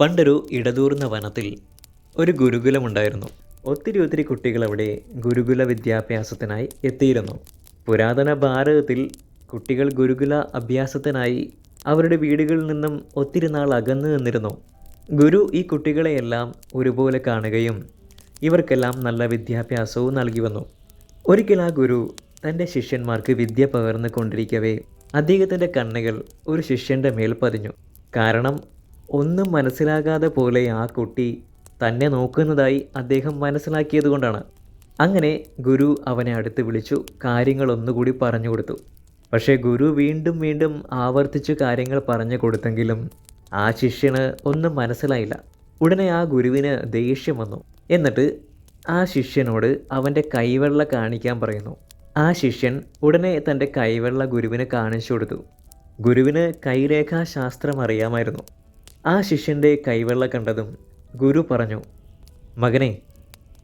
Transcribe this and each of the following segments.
പണ്ടൊരു ഇടതൂർന്ന വനത്തിൽ ഒരു ഗുരുകുലമുണ്ടായിരുന്നു. ഒത്തിരി ഒത്തിരി കുട്ടികൾ അവിടെ ഗുരുകുല വിദ്യാഭ്യാസത്തിനായി എത്തിയിരുന്നു. പുരാതന ഭാരതത്തിൽ കുട്ടികൾ ഗുരുകുല അഭ്യാസത്തിനായി അവരുടെ വീടുകളിൽ നിന്നും ഒത്തിരി നാൾ അകന്നു നിന്നിരുന്നു. ഗുരു ഈ കുട്ടികളെയെല്ലാം ഒരുപോലെ കാണുകയും ഇവർക്കെല്ലാം നല്ല വിദ്യാഭ്യാസവും നൽകി വന്നു. ഒരിക്കൽ ആ ഗുരു തന്റെ ശിഷ്യന്മാർക്ക് വിദ്യ പകർന്നു കൊണ്ടിരിക്കവേ അദ്ദേഹത്തിന്റെ കണ്ണുകൾ ഒരു ശിഷ്യന്റെ മേൽ പതിഞ്ഞു. കാരണം ഒന്നും മനസ്സിലാകാതെ പോലെ ആ കുട്ടി തന്നെ നോക്കുന്നതായി അദ്ദേഹം മനസ്സിലാക്കിയത് കൊണ്ടാണ്. അങ്ങനെ ഗുരു അവനെ അടുത്ത് വിളിച്ചു കാര്യങ്ങൾ ഒന്നുകൂടി പറഞ്ഞു കൊടുത്തു. പക്ഷേ ഗുരു വീണ്ടും വീണ്ടും ആവർത്തിച്ച് കാര്യങ്ങൾ പറഞ്ഞു കൊടുത്തെങ്കിലും ആ ശിഷ്യന് ഒന്നും മനസ്സിലായില്ല. ഉടനെ ആ ഗുരുവിന് ദേഷ്യം വന്നു. എന്നിട്ട് ആ ശിഷ്യനോട് അവന്റെ കൈവെള്ള കാണിക്കാൻ പറയുന്നു. ആ ശിഷ്യൻ ഉടനെ തന്റെ കൈവെള്ള ഗുരുവിന് കാണിച്ചു കൊടുത്തു. ഗുരുവിന് കൈരേഖാശാസ്ത്രം അറിയാമായിരുന്നു. ആ ശിഷ്യന്റെ കൈവെള്ള കണ്ടതും ഗുരു പറഞ്ഞു മകനെ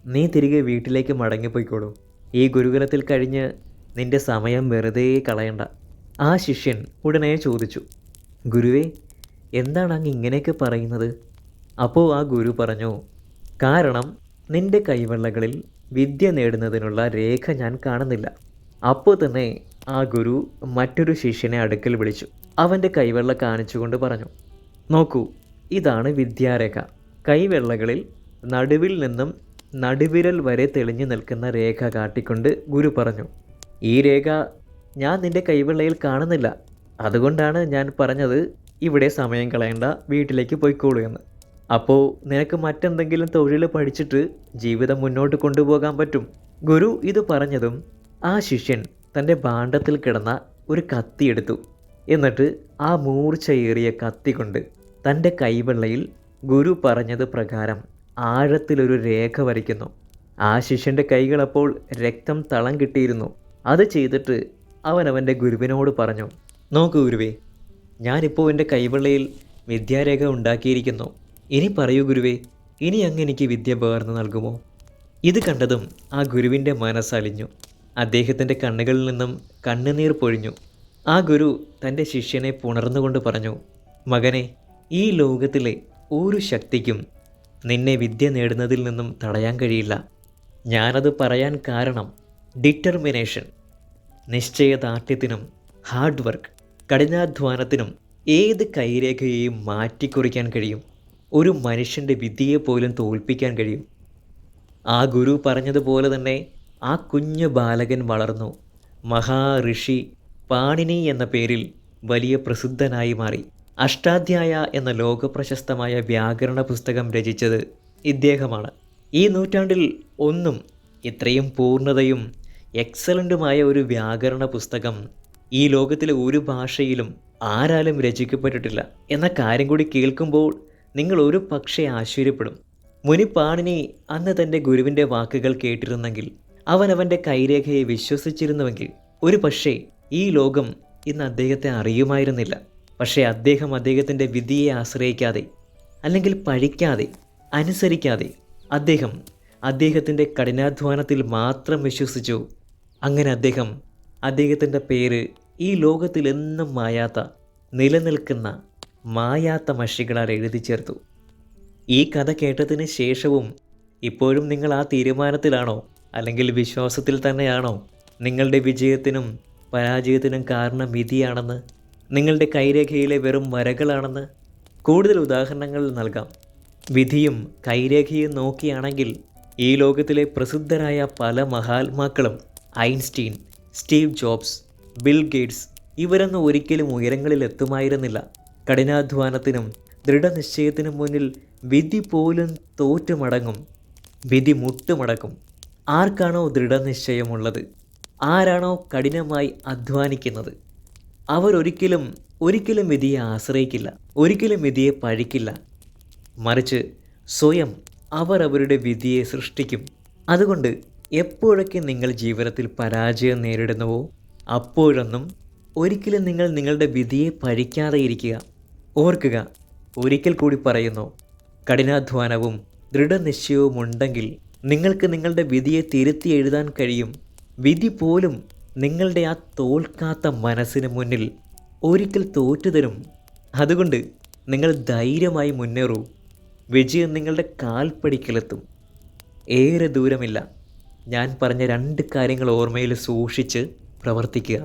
നീ തിരികെ വീട്ടിലേക്ക് മടങ്ങിപ്പോയിക്കോളൂ. ഈ ഗുരുകുലത്തിൽ കഴിഞ്ഞ് നിന്റെ സമയം വെറുതെ കളയണ്ട. ആ ശിഷ്യൻ ഉടനെ ചോദിച്ചു ഗുരുവേ എന്താണ് അങ്ങ് ഇങ്ങനെയൊക്കെ പറയുന്നത്? അപ്പോൾ ആ ഗുരു പറഞ്ഞു കാരണം നിന്റെ കൈവെള്ളകളിൽ വിദ്യ നേടുന്നതിനുള്ള രേഖ ഞാൻ കാണുന്നില്ല. അപ്പോൾ തന്നെ ആ ഗുരു മറ്റൊരു ശിഷ്യനെ അടുക്കൽ വിളിച്ചു. അവന്റെ കൈവെള്ള കാണിച്ചുകൊണ്ട് പറഞ്ഞു നോക്കൂ ഇതാണ് വിദ്യാരേഖ. കൈവെള്ളകളിൽ നടുവിൽ നിന്നും നടുവിരൽ വരെ തെളിഞ്ഞു നിൽക്കുന്ന രേഖ കാട്ടിക്കൊണ്ട് ഗുരു പറഞ്ഞു ഈ രേഖ ഞാൻ നിന്റെ കൈവെള്ളയിൽ കാണുന്നില്ല. അതുകൊണ്ടാണ് ഞാൻ പറഞ്ഞത് ഇവിടെ സമയം കളയണ്ട വീട്ടിലേക്ക് പോയിക്കോളൂ എന്ന്. അപ്പോൾ നിനക്ക് മറ്റെന്തെങ്കിലും തൊഴിൽ പഠിച്ചിട്ട് ജീവിതം മുന്നോട്ട് കൊണ്ടുപോകാൻ പറ്റും. ഗുരു ഇത് പറഞ്ഞതും ആ ശിഷ്യൻ തന്റെ ഭാണ്ഡത്തിൽ കിടന്ന ഒരു കത്തി എടുത്തു. എന്നിട്ട് ആ മൂർച്ചയേറിയ കത്തികൊണ്ട് തന്റെ കൈവെള്ളയിൽ ഗുരു പറഞ്ഞത് പ്രകാരം ആഴത്തിലൊരു രേഖ വരയ്ക്കുന്നു. ആ ശിഷ്യന്റെ കൈകളപ്പോൾ രക്തം തളം കിട്ടിയിരുന്നു. അത് ചെയ്തിട്ട് അവൻ അവന്റെ ഗുരുവിനോട് പറഞ്ഞു നോക്കൂ ഗുരുവേ ഞാനിപ്പോൾ എന്റെ കൈവെള്ളയിൽ വിദ്യാരേഖ ഉണ്ടാക്കിയിരിക്കുന്നു. ഇനി പറയൂ ഗുരുവേ ഇനി അങ്ങ് എനിക്ക് വിദ്യ പകർന്നു നൽകുമോ? ഇത് കണ്ടതും ആ ഗുരുവിന്റെ മനസ്സലിഞ്ഞു. അദ്ദേഹത്തിന്റെ കണ്ണുകളിൽ നിന്നും കണ്ണുനീർ പൊഴിഞ്ഞു. ആ ഗുരു തന്റെ ശിഷ്യനെ പുണർന്നുകൊണ്ട് പറഞ്ഞു മകനെ ഈ ലോകത്തിലെ ഒരു ശക്തിക്കും നിന്നെ വിദ്യ നേടുന്നതിൽ നിന്നും തടയാൻ കഴിയില്ല. ഞാനത് പറയാൻ കാരണം ഡിറ്റർമിനേഷൻ നിശ്ചയദാർഢ്യത്തിനും ഹാർഡ് വർക്ക് കഠിനാധ്വാനത്തിനും ഏത് കൈരേഖയെയും മാറ്റിക്കുറിക്കാൻ കഴിയും. ഒരു മനുഷ്യന്റെ വിദ്യയെ പോലും തോൽപ്പിക്കാൻ കഴിയും. ആ ഗുരു പറഞ്ഞതുപോലെ തന്നെ ആ കുഞ്ഞു ബാലകൻ വളർന്നു. മഹാഋഷി പാണിനി എന്ന പേരിൽ വലിയ പ്രസിദ്ധനായി മാറി. അഷ്ടാധ്യായ എന്ന ലോകപ്രശസ്തമായ വ്യാകരണ പുസ്തകം രചിച്ചത് ഇദ്ദേഹമാണ്. ഈ നൂറ്റാണ്ടിൽ ഒന്നും ഇത്രയും പൂർണതയും എക്സലന്റുമായ ഒരു വ്യാകരണ പുസ്തകം ഈ ലോകത്തിലെ ഒരു ഭാഷയിലും ആരാലും രചിക്കപ്പെട്ടിട്ടില്ല എന്ന കാര്യം കൂടി കേൾക്കുമ്പോൾ നിങ്ങൾ ഒരു പക്ഷേ ആശ്ചര്യപ്പെടും. മുനിപ്പാണിനി അന്ന് തന്റെ ഗുരുവിന്റെ വാക്കുകൾ കേട്ടിരുന്നെങ്കിൽ അവൻ അവന്റെ കൈരേഖയെ വിശ്വസിച്ചിരുന്നുവെങ്കിൽ ഒരു പക്ഷേ ഈ ലോകം ഇന്ന് അദ്ദേഹത്തെ അറിയുമായിരുന്നില്ല. പക്ഷേ അദ്ദേഹം അദ്ദേഹത്തിന്റെ വിധിയെ ആശ്രയിക്കാതെ അല്ലെങ്കിൽ പഴിക്കാതെ അനുസരിക്കാതെ അദ്ദേഹം അദ്ദേഹത്തിന്റെ കഠിനാധ്വാനത്തിൽ മാത്രം വിശ്വസിച്ചു. അങ്ങനെ അദ്ദേഹം അദ്ദേഹത്തിന്റെ പേര് ഈ ലോകത്തിലെന്നും മായാത്ത നിലനിൽക്കുന്ന മായാത്ത മഷികളാൽ എഴുതി ചേർത്തു. ഈ കഥ കേട്ടതിന് ശേഷവും ഇപ്പോഴും നിങ്ങൾ ആ തീരുമാനത്തിലാണോ അല്ലെങ്കിൽ വിശ്വാസത്തിൽ തന്നെയാണോ നിങ്ങളുടെ വിജയത്തിനും പരാജയത്തിനും കാരണം വിധിയാണെന്ന് നിങ്ങളുടെ കൈരേഖയിലെ വെറും വരകളാണെന്ന് കൂടുതൽ ഉദാഹരണങ്ങൾ നൽകാം. വിധിയും കൈരേഖയും നോക്കിയാണെങ്കിൽ ഈ ലോകത്തിലെ പ്രസിദ്ധരായ പല മഹാത്മാക്കളും Einstein Steve Jobs Bill Gates ഇവരൊന്നും ഒരിക്കലും ഉയരങ്ങളിൽ എത്തുമായിരുന്നില്ല കഠിനാധ്വാനത്തിനും ദൃഢനിശ്ചയത്തിനും മുന്നിൽ വിധി പോലും തോറ്റുമടങ്ങും വിധി മുട്ടുമടക്കും. ആർക്കാണോ ദൃഢനിശ്ചയമുള്ളത്? ആരാണോ കഠിനമായി അധ്വാനിക്കുന്നത്? അവരൊരിക്കലും ഒരിക്കലും വിധിയെ ആശ്രയിക്കില്ല ഒരിക്കലും വിധിയെ പഴിക്കില്ല. മറിച്ച് സ്വയം അവർ അവരുടെ വിധിയെ സൃഷ്ടിക്കും. അതുകൊണ്ട് എപ്പോഴൊക്കെ നിങ്ങൾ ജീവിതത്തിൽ പരാജയം നേരിടുന്നുവോ അപ്പോഴൊന്നും ഒരിക്കലും നിങ്ങൾ നിങ്ങളുടെ വിധിയെ പഴിക്കാതെ ഇരിക്കുക. ഓർക്കുക ഒരിക്കൽ കൂടി പറയുന്നു കഠിനാധ്വാനവും ദൃഢനിശ്ചയവും ഉണ്ടെങ്കിൽ നിങ്ങൾക്ക് നിങ്ങളുടെ വിധിയെ തിരുത്തി എഴുതാൻ കഴിയും. വിധി പോലും നിങ്ങളുടെ ആ തോൽക്കാത്ത മനസ്സിന് മുന്നിൽ ഒരിക്കൽ തോറ്റുതരും അതുകൊണ്ട് നിങ്ങൾ ധൈര്യമായി മുന്നേറൂ. വിജയം നിങ്ങളുടെ കാൽപ്പടിക്കലെത്തും ഏറെ ദൂരമില്ല. ഞാൻ പറഞ്ഞ രണ്ട് കാര്യങ്ങൾ ഓർമ്മയിൽ സൂക്ഷിച്ച് പ്രവർത്തിക്കുക.